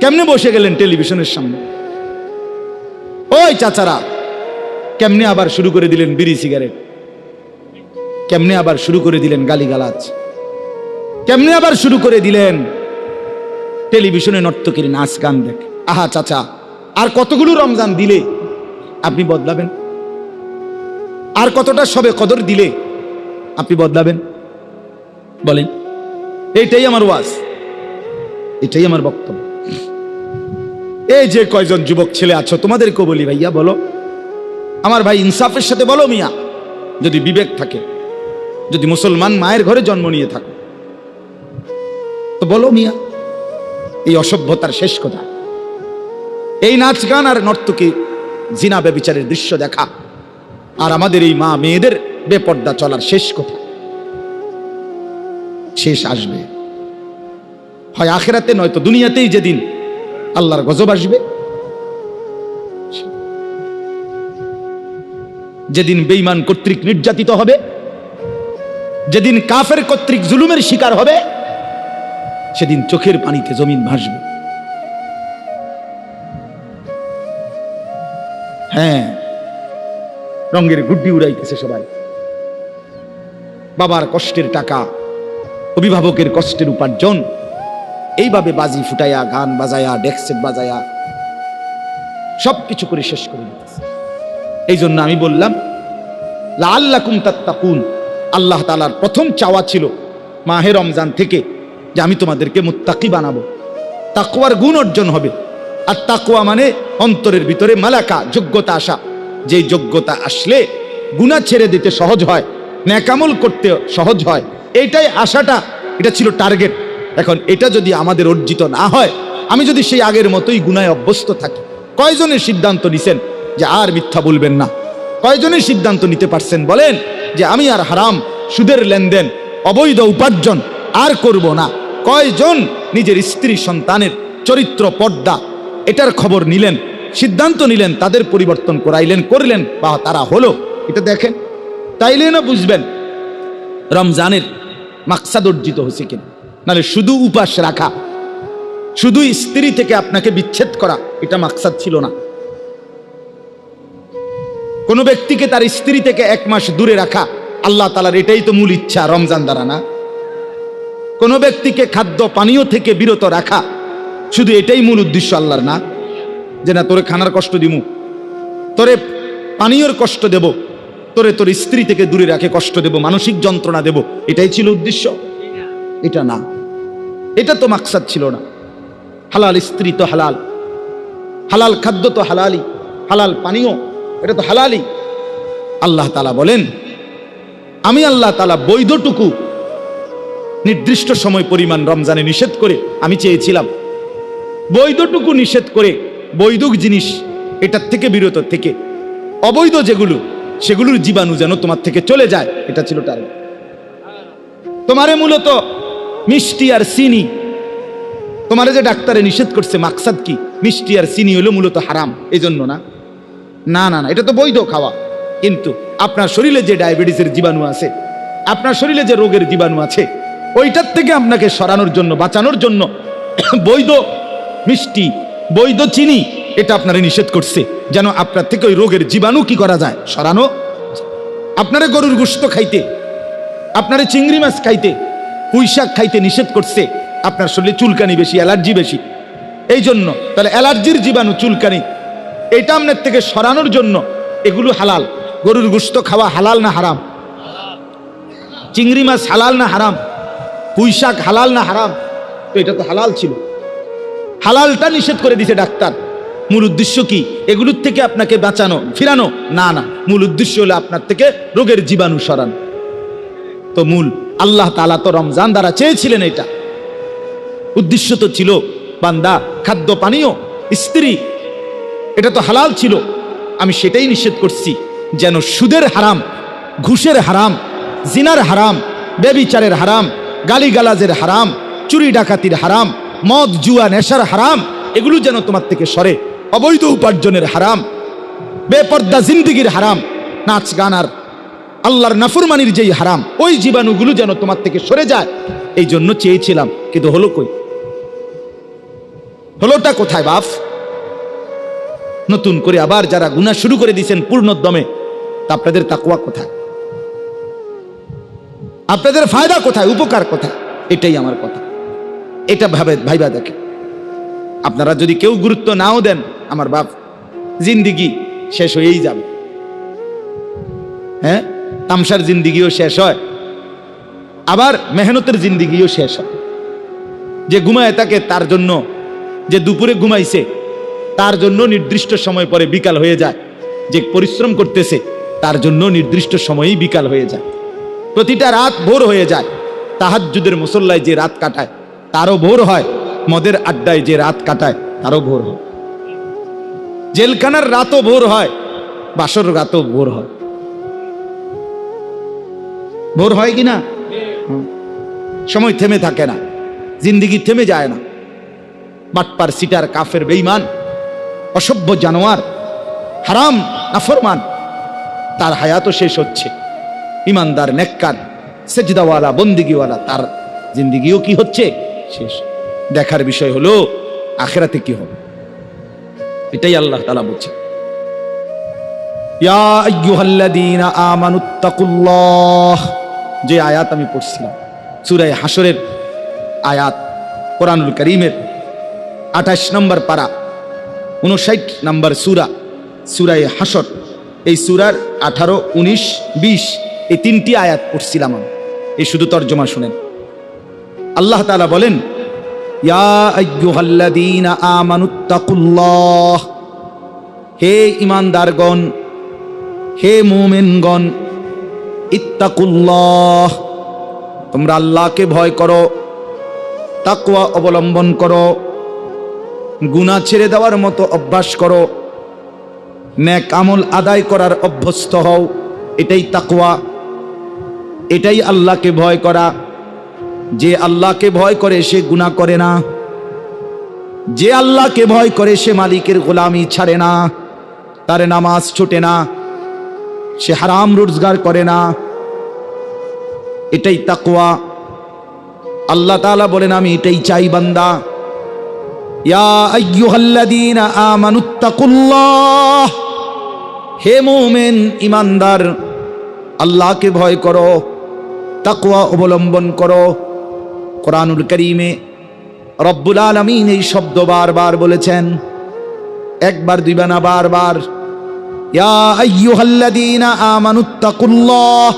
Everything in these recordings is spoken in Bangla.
কেমনে বসে গেলেন টেলিভিশনের সামনে? ওই চাচারা, কেমনে আবার শুরু করে দিলেন বিড়ি সিগারেট? কেমনে আবার শুরু করে দিলেন গালিগালাজ? কেমনে আবার শুরু করে দিলেন টেলিভিশনে নর্তকীর নাচ গান দেখ? আহা চাচা, আর কতগুলো রমজান দিলে? আপনি বদলাবেন? আর কতটা সবে কদর দিলে? আপনি বদলাবেন? বলেন, এইটাই আমার ওয়াজ, এটাই আমার বক্তব্য। এই যে কয়জন যুবক ছেলে আছো, তোমাদেরকেও বলি ভাইয়া, বলো। আমার ভাই ইনসাফের সাথে বলো মিয়া, যদি বিবেক থাকে, যদি মুসলমান মায়ের ঘরে জন্ম নিয়ে থাকো। তো বলো মিয়া, এই অসভ্যতার শেষ কথা এই নাচ গান আর নর্তকী জিনা বেবিচারের দৃশ্য দেখা, আর আমাদের এই মা মেয়েদের বেপর্দা চলার শেষ কথা শেষ আসবে। হয় আখেরাতে, নয়তো দুনিয়াতেই যেদিন আল্লাহর গজব আসবে। যেদিন বেইমান কর্তৃক নির্যাতিত হবে, যেদিন কাফের কর্তৃক জুলুমের শিকার হবে, সেদিন চোখের পানিতে জমিন ভাসবে। হ্যাঁ রঙের গুড্ডি উড়াইতেছে সবাই। বাবার কষ্টের টাকা, অভিভাবকের কষ্টের উপার্জন এইভাবে বাজি ফুটাইয়া, গান বাজায়া ডেক্সেট বাজায়া সব কিছু করে শেষ করে দিতেছে। এই জন্য আমি বললাম লাল্লাকুম তাত্তাকুন। আল্লাহ তালার প্রথম চাওয়া ছিল মাহে রমজান থেকে যে আমি তোমাদেরকে মুত্তাকি বানাবো। তাকুয়ার গুণ অর্জন হবে। আর তাকুয়া মানে অন্তরের ভিতরে মালাকা, যোগ্যতা আসা। যেই যোগ্যতা আসলে গুণা ছেড়ে দিতে সহজ হয়, ন্যাকামল করতে সহজ হয়। এইটাই আশাটা, এটা ছিল টার্গেট এখন এটা যদি আমাদের অর্জিত না হয়, আমি যদি সেই আগের মতোই গুনায় অভ্যস্ত থাকি, কয়জনের সিদ্ধান্ত নিছেন যে আর মিথ্যা বলবেন না? কয়জনের সিদ্ধান্ত নিতে পারছেন বলেন যে আমি আর হারাম, সুদের লেনদেন, অবৈধ উপার্জন আর করব না? কয়জন নিজের স্ত্রী সন্তানের চরিত্র, পর্দা, এটার খবর নিলেন, সিদ্ধান্ত নিলেন, তাদের পরিবর্তন করাইলেন, করলেন বা তারা হলো? এটা দেখেন। তাইলে না বুঝবেন, রমজানের মাকসাদ অর্জিত হয়েছে কিনা? নাহলে শুধু উপাস রাখা, শুধু স্ত্রী থেকে আপনাকে বিচ্ছেদ করা, এটা মাকসাদ ছিল না। কোনো ব্যক্তিকে তার স্ত্রী থেকে এক মাস দূরে রাখা, আল্লাহ তালার এটাই তো মূল ইচ্ছা, রমজান দ্বারা না? কোনো ব্যক্তিকে খাদ্য পানীয় থেকে বিরত রাখা, শুধু এটাই মূল উদ্দেশ্য আল্লাহর না? যে না, তোরে খানার কষ্ট দিমু, তোরে পানীয়র কষ্ট দেব, তোরে তোর স্ত্রী থেকে দূরে রাখে কষ্ট দেব, মানসিক যন্ত্রণা দেব, এটাই ছিল উদ্দেশ্য। এটা না। এটা তো মাকসাদ ছিল না। হালাল স্ত্রী তো হালাল হালাল খাদ্য তো হালালি হালাল পানীয়, এটা তো হালালি আল্লাহ তালা বলেন, আমি আল্লাহ তালা বৈধটুকু নির্দিষ্ট সময় পরিমাণ রমজানে নিষেধ করে আমি চেয়েছিলাম। বৈধটুকু নিষেধ করে বৈধক জিনিস এটার থেকে বিরত থেকে, অবৈধ যেগুলো, সেগুলোর জীবাণু যেন তোমার থেকে চলে যায়, এটা ছিল টার্গেট। তোমারে মূলত মিষ্টি আর চিনি। তোমারে যে ডাক্তারে নিষেধ করছে, মাকসাদ কি? মিষ্টি আর চিনি হলো মূলত হারাম এই জন্য না? না না না, এটা তো বৈধ খাওয়া। কিন্তু আপনার শরীরে যে ডায়াবেটিসের জীবাণু আছে, আপনার শরীরে যে রোগের জীবাণু আছে, ওইটার থেকে আপনাকে সরানোর জন্য, বাঁচানোর জন্য বৈধ মিষ্টি, বৈধ চিনি, এটা আপনারা নিষেধ করছে, যেন আপনার থেকে ওই রোগের জীবাণু কি করা যায়? সরানো? আপনারে গরুর গোস্ত খাইতে, আপনারে চিংড়ি মাছ খাইতে পুঁই শাক খাইতে নিষেধ করছে। আপনার শরীরে চুলকানি বেশি, অ্যালার্জি বেশি। এই জন্য তাহলে অ্যালার্জির জীবাণু চুলকানি, এটা আপনার থেকে সরানোর জন্য এগুলো হালাল। গরুর গুস্ত খাওয়া হালাল না হারাম? চিংড়ি মাছ হালাল না হারাম? পুঁই শাক হালাল না হারাম? তো এটা তো হালাল ছিল। হালালটা নিষেধ করে দিছে ডাক্তার। মূল উদ্দেশ্য কি? এগুলোর থেকে আপনাকে বাঁচানো, ফিরানো? না না। মূল উদ্দেশ্য হলো আপনার থেকে রোগের জীবাণু সরানো। তো মূল আল্লাহ তালা তো রমজান দ্বারা চেয়েছিলেন এটা। উদ্দেশ্য তো ছিল বান্দা, খাদ্য পানীয়, স্ত্রী, এটা তো হালাল ছিল। আমি সেটাই নিষেধ করছি, যেন সুদের হারাম, ঘুষের হারাম, জিনার হারাম বেবিচারের হারাম, গালিগালাজের হারাম, চুরি ডাকাতির হারাম, মদ, জুয়া, নেশার হারাম, এগুলো যেন তোমার থেকে সরে। অবৈধ উপার্জনের হারাম, বেপর্দা জিন্দিগির হারাম, নাচ গান আর আল্লাহর নাফরমানির যেই হারাম, ওই জীবাণুগুলো যেন তোমার থেকে সরে যায়, এই জন্য চেয়েছিলাম। কিন্তু হলো কই? হলোটা কোথায় বাপ? নতুন করে আবার যারা গুণা শুরু করে দিয়েছেন পূর্ণোদ্যমে, তা আপনাদের তাকুয়া কোথায়? আপনাদের ফায়দা কোথায়? উপকার কোথায়? এটাই আমার কথা। এটা ভাবে ভাইবা দেখে। আপনারা যদি কেউ গুরুত্ব নাও দেন, আমার বাপ, জিন্দিগি শেষ হয়েই যাবে। হ্যাঁ? তামসার জিন্দিগিও শেষ হয়। আবার মেহনতের জিন্দিগিও শেষ হয়। যে ঘুমায় তাকে তার জন্য, যে দুপুরে ঘুমাইছে, তার জন্য নির্দিষ্ট সময় পরে বিকাল হয়ে যায়। যে পরিশ্রম করতেছে, তার জন্য নির্দিষ্ট সময়ই বিকাল হয়ে যায়। প্রতিটা রাত ভোর হয়ে যায়। তাহাজ্জুদের মুসল্লায় যে রাত কাটায়, তারও ভোর হয়। মদের আড্ডায় যে রাত কাটায়, তারও ভোর হয়। জেলখানার রাতও ভোর হয়, বাসর রাতও ভোর হয়। ভোর হয় কি না সময় থেমে থাকে না, জিন্দিগি থেমে যায় না। বাটপার সিটার কাফের বেইমান অসভ্য জানোয়ার, হারাম, নাফরমান, তার হায়াতও শেষ হচ্ছে। ইমানদার, নেককার, সেজদাওয়ালা, বন্দিগিওয়ালা, তার জিন্দিগিও কি হচ্ছে? শেষ। দেখার বিষয় হলো, আখেরাতে কি হবে? এটাই আল্লাহ তালা বলছে ইয়া আইয়ুহাল্লাযীনা আমানুত্তাকুল্লাহ যে আয়াত আমি পড়ছিলাম, সুরায় হাসরের আয়াত, কোরআনুল করিমের আঠাশ নম্বর পারা উনষাট নম্বর সুরা, সুরায় হাসর এই সুরার আঠারো, উনিশ, বিশ, এই তিনটি আয়াত পড়ছিলাম আমি। এই শুধু তর্জমা শুনেন। আল্লাহ তালা বলেন হে ইমানদারগণ হে মুমিনগণ ইত্তাকুল্লাহ। তোমরা আল্লাহকে ভয় করো, তাকওয়া অবলম্বন করো, গুনাহ ছেড়ে দেওয়ার মতো অভ্যাস করো ন্যাক আমল আদায় করার অভ্যস্ত হও, এটাই তাকওয়া। এটাই আল্লাহকে ভয় করা। যে আল্লাহকে ভয় করে, সে গুনাহ করে না। যে আল্লাহকে ভয় করে, সে মালিকের গোলামি ছাড়ে না। তার নামাজ ছোটে না। সে হারাম রোজগার করে না। এটাই তাকওয়া। আল্লাহ তালা বলেন, আমি এটাই চাই বান্দা। হে মুমিন ইমানদার আল্লাহকে ভয় করো, তাকওয়া অবলম্বন করো। কোরআনুল করিমে রব্বুল আলামিন এই শব্দ বারবার বলেছেন। একবার দুইবার না, বারবার। ইয়া আইয়ুহাল্লাযীনা আমানুত্তাকুল্লাহ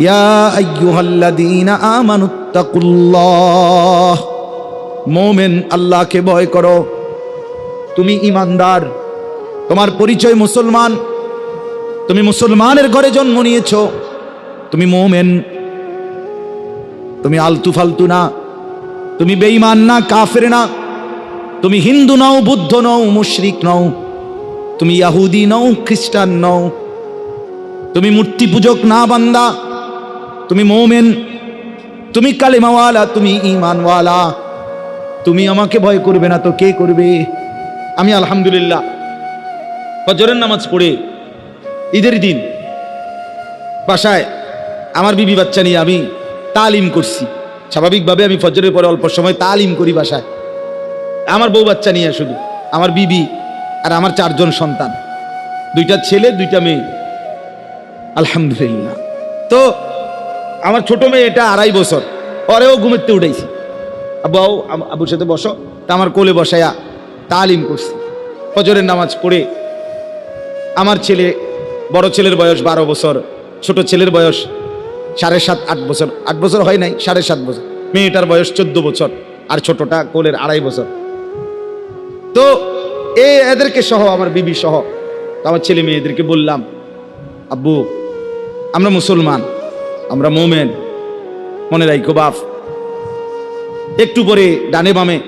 ইয়া আইয়ুহাল্লাযীনা আমানুত্তাকুল্লাহ মোমেন আল্লাহকে ভয় করো। তুমি ইমানদার। তোমার পরিচয় মুসলমান। তুমি মুসলমানের ঘরে জন্ম নিয়েছ। তুমি মোমেন। তুমি আলতু ফালতু না। তুমি বেঈমান না, কাফের না। তুমি হিন্দু নও, বুদ্ধ নও, মুশরিক নও। তুমি ইয়াহুদি নও, খ্রিস্টান নও। তুমি মূর্তি পূজক না বান্দা। তুমি মোমেন। তুমি কালেমাওয়ালা, তুমি ইমানওয়ালা তুমি আমাকে ভয় করবে না তো কে করবে? আমি আলহামদুলিল্লাহ। ফজরের নামাজ পড়ে ঈদের দিন বাসায় আমার বিবি বাচ্চা নিয়ে আমি তালিম করছি। স্বাভাবিকভাবে আমি ফজরের পরে অল্প সময় তালিম করি বাসায়। আমার বউ বাচ্চা নিয়ে শুধু আমার বিবি আর আমার চারজন সন্তান। দুইটা ছেলে, দুইটা মেয়ে। আলহামদুলিল্লাহ। তো আমার ছোট মেয়ে এটা আড়াই বছর। পরেও ঘুমেতে উঠেছি আম- আব্বুর সাথে বসো। তা আমার কোলে বসায়া তালিম করছি। ফজরের নামাজ পড়ে আমার ছেলে, বড় ছেলের বয়স বারো বছর, ছোট ছেলের বয়স সাড়ে সাত, আট বছর। আট বছর হয় নাই, সাড়ে সাত বছর। মেয়েটার বয়স চোদ্দ বছর আর ছোটটা কোলের আড়াই বছর। তো এ, এদেরকে সহ, আমার বিবি সহ। আমার ছেলে মেয়েদেরকে বললাম, আব্বু, আমরা মুসলমান, আমরা মোমেন, মনে রাখো বাপ। একটু পরে ডানে বামে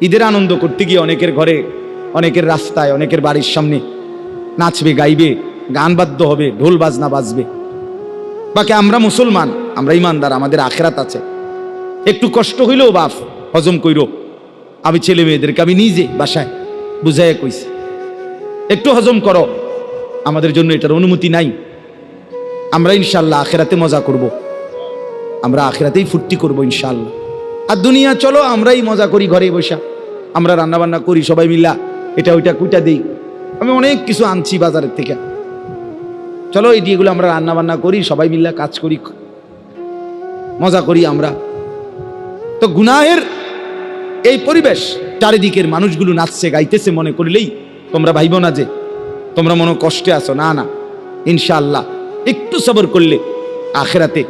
ঈদের আনন্দ করতে গিয়ে অনেকের ঘরে, অনেকের রাস্তায়, অনেকের বাড়ির সামনে নাচবে, গাইবে, গান বাদ্য হবে, ঢোল বাজনা বাজবে। বাকি আমরা মুসলমান, আমরা ইমানদার, আমাদের আখেরাত আছে। একটু কষ্ট হইলেও বাপ, হজম কইর। আমি ছেলে মেয়েদেরকে আমি নিজে বাসায় বুঝাইয়া কইছি, একটু হজম করো। আমাদের জন্য এটার অনুমতি নাই। আমরা ইনশাল্লাহ আখেরাতে মজা করব। আমরা আখেরাতেই ফুর্তি করব ইনশাল্লাহ আর দুনিয়া, চলো, আমরাই মজা করি ঘরে বসা। আমরা রান্নাবান্না করি সবাই মিলা। এটা, ওইটা, কুইটা দিই। আমি অনেক কিছু আনছি বাজারের থেকে। চলো, এই দিয়েগুলো আমরা রান্নাবান্না করি, সবাই মিল্লা কাজ করি, মজা করি আমরা। তো গুনাহের এই পরিবেশ, চারিদিকের মানুষগুলো নাচছে, গাইতেছে মনে করিলেই তোমরা ভাইব না যে, তোমরা মনে কষ্টে আছো। না না, ইনশাআল্লাহ, একটু সবর করলে আখেরাতে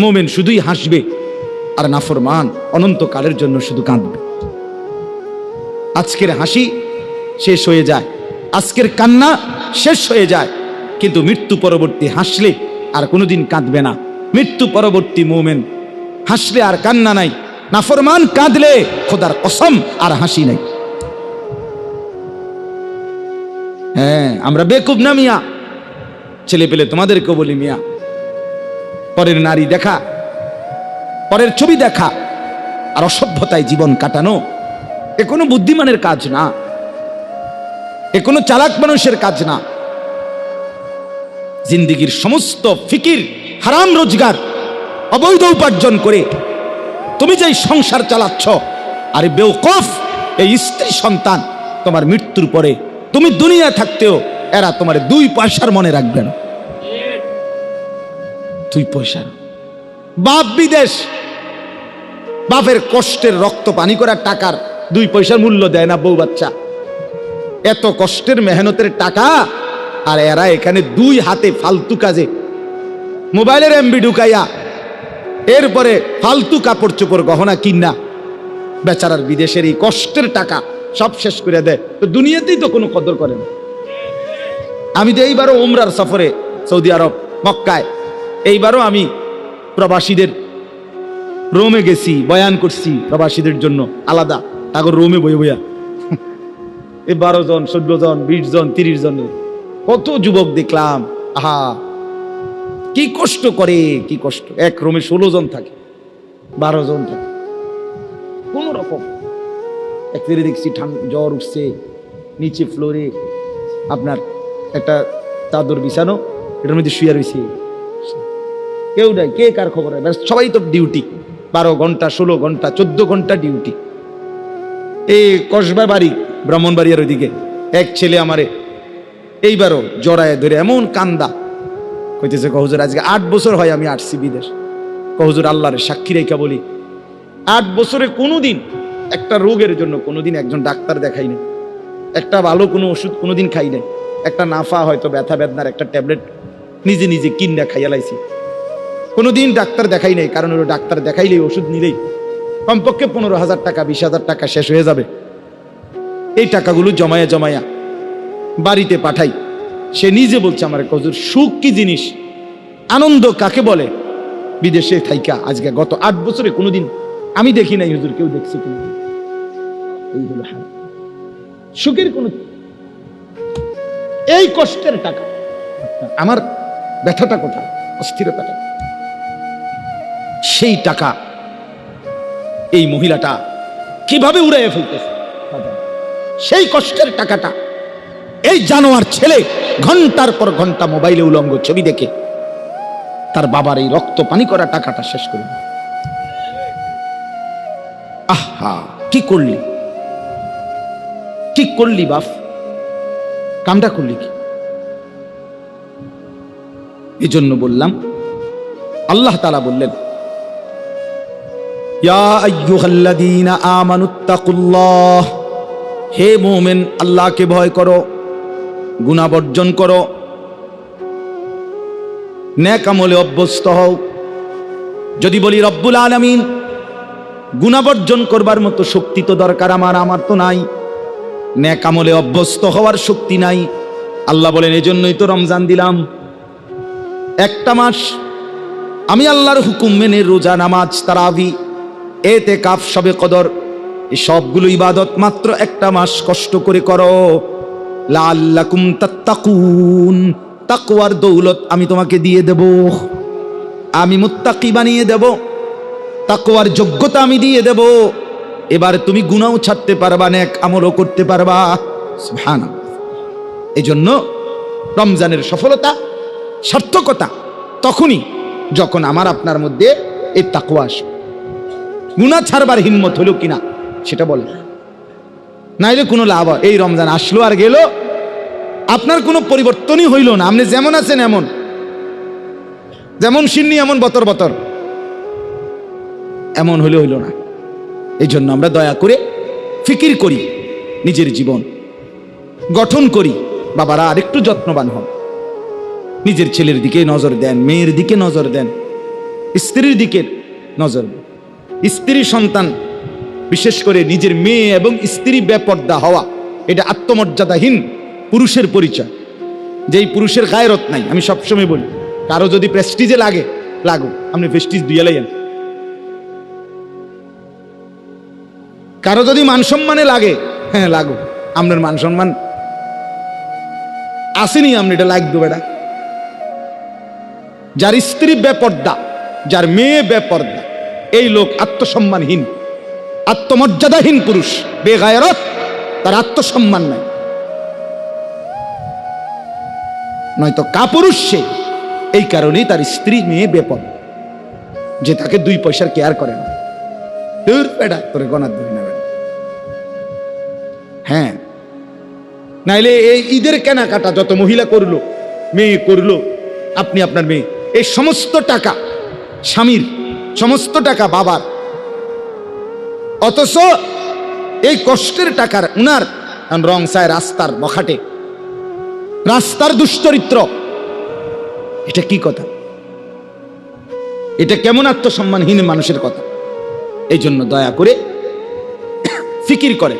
মোমেন শুধুই হাসবে আর নাফরমান অনন্তকালের জন্য শুধু কাঁদবে। আজকের হাসি শেষ হয়ে যায়, আজকের কান্না শেষ হয়ে যায়, কিন্তু মৃত্যু পরবর্তী হাসলে আর কোনোদিন কাঁদবে না। মৃত্যু পরবর্তী মোমেন, হাসলে আর কান্না নাই। নাফরমান কাঁদলে খোদার কসম আর হাসি নাই। হ্যাঁ আমরা বেকুব না মিয়া। ছেলে পেলে তোমাদেরকেও বলি মিয়া। পরের নারী দেখা, পরের ছবি দেখা, আর অসভ্যতায় জীবন কাটানো, এ কোনো বুদ্ধিমানের কাজ না। এ কোনো চালাক মানুষের কাজ না। জিন্দিগির সমস্ত ফিকির, হারাম রোজগার, অবৈধ উপার্জন করে তুমি যেই সংসার চালাচ্ছ, আর বেউকফ, এই স্ত্রী সন্তান, তোমার মৃত্যুর পরে তুমি দুনিয়া থাকতেও এরা তোমার দুই পয়সার মনে রাখবে না। দুই পয়সার বাপ বিদেশ, বাপের কষ্টের রক্ত পানি করার টাকার দুই পয়সার মূল্য দেয় না বউ বাচ্চা। এত কষ্টের মেহনতের টাকা, আর এরা এখানে দুই হাতে ফালতু কাজে। মোবাইলের এমবি ঢুকাইয়া এরপরে ফালতু কাপড় চোপড়, গহনা কিনা। বেচারার বিদেশের এই কষ্টের টাকা সব শেষ করে দেয়। তো দুনিয়াতেই তো কোনো কদর করে না। আমি তো এইবারও ওমরার সফরে সৌদি আরব, মক্কায়, এইবারও আমি প্রবাসীদের রোমে গেছি, বয়ান করছি প্রবাসীদের জন্য আলাদা। তাগর রোমে বই বইয়া এই বারো জন, চোদ্দ জন, বিশ জন, তিরিশ জন, কত যুবক দেখলাম। আহা! কি কষ্ট করে, কি কষ্ট? এক রুমে ষোলো জন থাকে, বারো জন থাকে। কোন রকম। এক ফিরে দেখছি জ্বর উঠছে, নিচে ফ্লোরে আপনার একটা চাদর বিছানো, এটার মধ্যে শুয়ে রয়েছে। কেউ নাই, কে কার খবর নাই? ব্যাস সবাই তো ডিউটি। বারো ঘণ্টা, ষোলো ঘণ্টা, চোদ্দ ঘণ্টা ডিউটি। এই কসবা বাড়ি, ব্রাহ্মণবাড়িয়ার ওইদিকে। এক ছেলে আমারে এইবারও জড়ায় ধরে, এমন কান্দা। কইতেছে কহুজুর আজকে আট বছর হয় আমি আসছি বিদেশ। কহুজুর আল্লাহর সাক্ষী রেখা বলি, আট বছরে কোনোদিন একটা রোগের জন্য কোনোদিন একজন ডাক্তার দেখাই না একটা ভালো কোনো ওষুধ কোনো দিন খাই নাই। একটা নাফা হয়তো ব্যথা বেদনার একটা ট্যাবলেট নিজে নিজে কিনা খাইয়া লাইছি। কোনোদিন ডাক্তার দেখাই নাই, কারণ ওরা ডাক্তার দেখাইলেই ওষুধ নিলেই কমপক্ষে পনেরো হাজার টাকা, বিশ হাজার টাকা শেষ হয়ে যাবে। এই টাকাগুলো জমায়া জমায়া বাড়িতে পাঠাই। সে নিজে বলছে আমার কজুর সুখ কি জিনিস? আনন্দ কাকে বলে? বিদেশে থাইকা আজকে গত আট বছরে কোনোদিন আমি দেখি নাই, হুজুর, কেউ দেখছে কিনা? এই সুখের কোন এই কষ্টের টাকা। আমার ব্যথাটা কোথায়? অস্থিরতাটা। সেই টাকা এই মহিলাটা কীভাবে উড়াইয়া ফেলতেছে? সেই কষ্টের টাকাটা এই জানোয়ার ছেলে ঘণ্টার পর ঘণ্টা মোবাইলে উলঙ্গ ছবি দেখে। তার বাবার এই রক্ত পানি করা টাকাটা শেষ করে আহা, কি করলি? কি করলি বাপ? কামটা করলি কি? জন্য বললাম, আল্লাহ তালা বললেন হে মোমেন, আল্লাহকে ভয় করো। গুণা বর্জন করো। ন্যাক আমলে অভ্যস্ত হও। যদি বলি, রব্বুল আলামিন গুণা বর্জন করবার মতো শক্তি তো দরকার আমার আমার তো নাই। ন্যাক আমলে অভ্যস্ত হওয়ার শক্তি নাই। আল্লাহ বলেন, এজন্যই তো রমজান দিলাম। একটা মাস আমি আল্লাহর হুকুম মেনে রোজা, নামাজ, তারাবি এতে কাফ সবে কদর এই সবগুলো ইবাদত মাত্র একটা মাস কষ্ট করে করো। লাল্লাকুম তাত্তাকুন। তাকওয়ার দৌলত আমি তোমাকে দিয়ে দেব। আমি মুত্তাকি বানিয়ে দেব। তাকুয়ার যোগ্যতা আমি দিয়ে দেব। এবার তুমি গুনাও ছাড়তে পারবা, নেক আমলও করতে পারবা। সুবহানাল্লাহ। এই জন্য রমজানের সফলতা, সার্থকতা তখনই যখন আমার আপনার মধ্যে এই তাকুয়া আসবে। গুণা ছাড়বার হিম্মত হলো কিনা সেটা বলে নাইলে কোনো লাভ হয়। এই রমজান আসলো আর গেল। আপনার কোনো পরিবর্তনই হইল না। আপনি যেমন আছেন এমন। যেমন সিন্নি, এমন বতর বতর। এমন হলে হইল না। এই জন্য আমরা দয়া করে ফিকির করি নিজের জীবন। গঠন করি। বাবারা, আরেকটু যত্নবান হন। নিজের ছেলের দিকে নজর দেন, মেয়ের দিকে নজর দেন, স্ত্রীর দিকে নজর দেন। স্ত্রী সন্তান বিশেষ করে নিজের মেয়ে এবং স্ত্রী বেপর্দা হওয়া, এটা আত্মমর্যাদাহীন পুরুষের পরিচয়। যেই পুরুষের গায়রত নাই, আমি সবসময় বলি, কারও যদি প্রেস্টিজে লাগে লাগো আপনি প্রেস্টিজ দিয়ে লাইন কারও যদি মান সম্মানে লাগে হ্যাঁ লাগো আপনার মান সম্মান আসেনি, আপনি এটা লাগবে বেটা যার স্ত্রী বেপর্দা, যার মেয়ে বেপর্দা, এই লোক আত্মসম্মানহীন। আত্মমর্যাদাহীন পুরুষ, বেগায়রত, তার আত্মসম্মান নাই। নয়তো কাপুরুষ সে, এই কারণেই তার স্ত্রী মেয়ে বেপদ, যে তাকে দুই পয়সার কেয়ার করে না। তোরে গনার ধরি না হ্যাঁ নাইলে এই ঈদের কেনাকাটা যত মহিলা করল, মেয়ে করল, আপনি আপনার মেয়ে, এই সমস্ত টাকা স্বামীর, সমস্ত টাকা বাবার অথচ এই কষ্টের টাকার উনার রং সায় রাস্তার বখাটে। রাস্তার দুশ্চরিত্র। এটা কি কথা? এটা কেমন আত্মসম্মানহীন মানুষের কথা? এই জন্য দয়া করে ফিকির করে।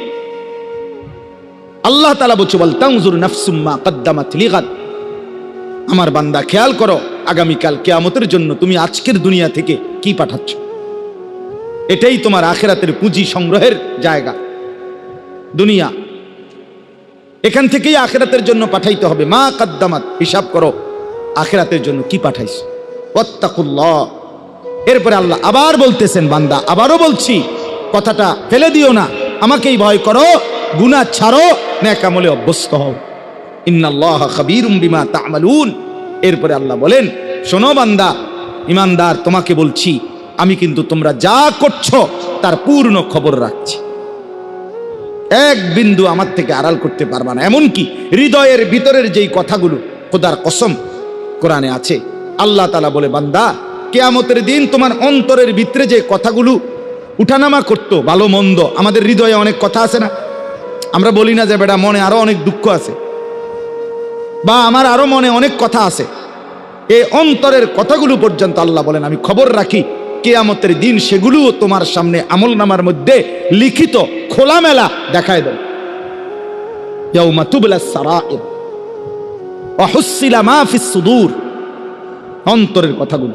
আল্লাহ তালা বলছে বল তাংজুর নাফসুম্মা কদ্দামাত লিগাদ। আমার বান্দা, খেয়াল করো, আগামীকাল কেয়ামতের জন্য তুমি আজকের দুনিয়া থেকে কি পাঠাচ্ছ? এটাই তোমার আখেরাতের পুঁজি সংগ্রহের জায়গা। দুনিয়া। এখান থেকেই আখেরাতের জন্য পাঠাইতে হবে। মা কাদ্দামাত, হিসাব করো, আখেরাতের জন্য কি পাঠাইছ? ওয়াত্তাকুল্লাহ। এরপরে আল্লাহ আবার বলতেছেন, বান্দা, আবারও বলছি, কথাটা ফেলে দিও না। আমাকেই ভয় করো, গুনাহ ছাড়ো ন্যাকামলে অভ্যস্ত হও। ইন্নাল্লাহ খাবীরুম বিমা তা'মালুন। এরপরে আল্লাহ বলেন, শোনো বান্দা, ইমানদার, তোমাকে বলছি আমি কিন্তু তোমরা যা করছ তার পূর্ণ খবর রাখছি। এক বিন্দু আমার থেকে আড়াল করতে পারবা না। এমনকি হৃদয়ের ভিতরের যেই কথাগুলো খোদার কসম কোরআনে আছে, আল্লাহ তালা বলে, বান্দা, কেয়ামতের দিন তোমার অন্তরের ভিতরে যে কথাগুলো উঠানামা করতো, ভালো মন্দ, আমাদের হৃদয়ে অনেক কথা আছে না? আমরা বলি না যে, বেটা, মনে আরও অনেক দুঃখ আছে। বা, আমার আরও মনে অনেক কথা আছে। এই অন্তরের কথাগুলো পর্যন্ত আল্লাহ বলেন, আমি খবর রাখি কেয়ামতের দিন সেগুলোও তোমার সামনে আমল নামার মধ্যে লিখিত খোলামেলা দেখায় সুদূর, অন্তরের কথাগুলো।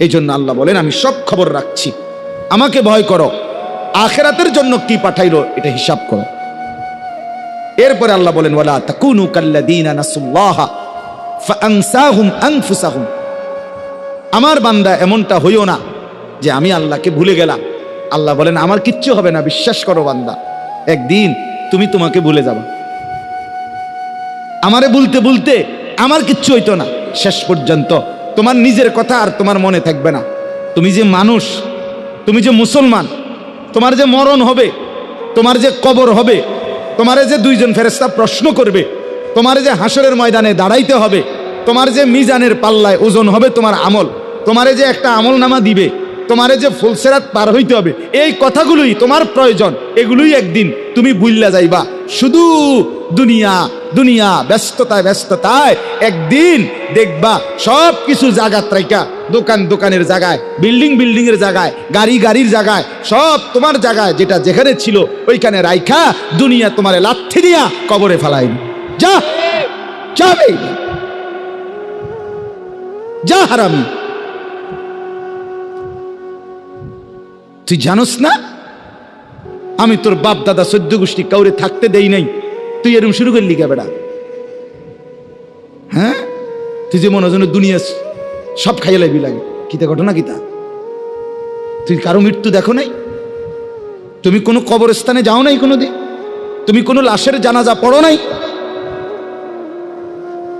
এই জন্য আল্লাহ বলেন, আমি সব খবর রাখছি। আমাকে ভয় করো, আখেরাতের জন্য কি পাঠাইলো এটা হিসাব করো। এরপরে আল্লাহ বলেন, ওয়ালা তাকুনু কাল্লাযীনা নাসুল্লাহ, ফাআনসাহুম আনফুসাহুম। আমার বান্দা এমনটা হইও না যে আমি আল্লাহকে ভুলে গেলাম। আল্লাহ বলেন, আমার কিচ্ছু হবে না, বিশ্বাস করো বান্দা। একদিন তুমি তোমাকে ভুলে যাবা। আমারে বলতে বলতে আমার কিচ্ছু হইতো না। শেষ পর্যন্ত তোমার নিজের কথা আর তোমার মনে থাকবে না। তুমি যে মানুষ, তুমি যে মুসলমান, তোমার যে মরণ হবে, তোমার যে কবর হবে, তোমারে যে দুইজন ফেরেস্তা প্রশ্ন করবে, তোমার যে হাসরের ময়দানে দাঁড়াইতে হবে, তোমার যে মিজানের পাল্লায় ওজন হবে তোমার আমল। তোমারে যে একটা আমল নামা দিবে, তোমারে যে ফুলসেরাত পার হইতে হবে, এই কথাগুলোই তোমার প্রয়োজন। এগুলোই একদিন তুমি বুইল্লা যাইবা। শুধু দুনিয়া দুনিয়া, ব্যস্ততায় ব্যস্ততায় একদিন দেখবা সব কিছু জায়গা ত্রাইকা দোকান দোকানের জায়গায়, বিল্ডিং বিল্ডিং এর জায়গায়, গাড়ি গাড়ির জায়গায়, সব তোমার জায়গায় যেটা যেখানে ছিল ওইখানে রাইখা দুনিয়া তোমারে লাথি দিয়া কবরে ফেলাই যা যা হারামি। তুই জানোস না? আমি তোর বাপ, দাদা, সদ্য গোষ্ঠী কাউরে থাকতে দেই নাই। তুই এরকম শুরু করলি কে বেড়া হ্যাঁ? তুই যে মনে হয় দুনিয়া সব খাইয়ে লাগবি লাগে। কিতা ঘটনা কিতা তুই কারও মৃত্যু দেখো নাই? তুমি কোনো কবরস্থানে যাও নাই কোনোদিন? তুমি কোনো লাশের জানাজা পড়ো নাই?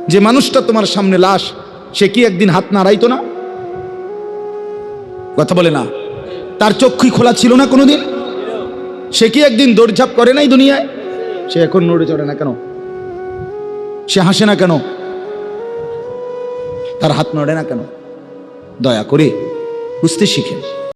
যে মানুষটা তোমার সামনে লাশ, সে কি একদিন হাত নাড়াইতো না? কথা বলে না। তার চক্ষুই খোলা ছিল না কোনোদিন। সে কি একদিন দৌড়ঝাপ করে নাই দুনিয়ায়? সে এখন নড়ে চড়ে না কেন? সে হাসে না কেন? তার হাত নড়ে না কেন? দয়া করে বুঝতে শিখেন।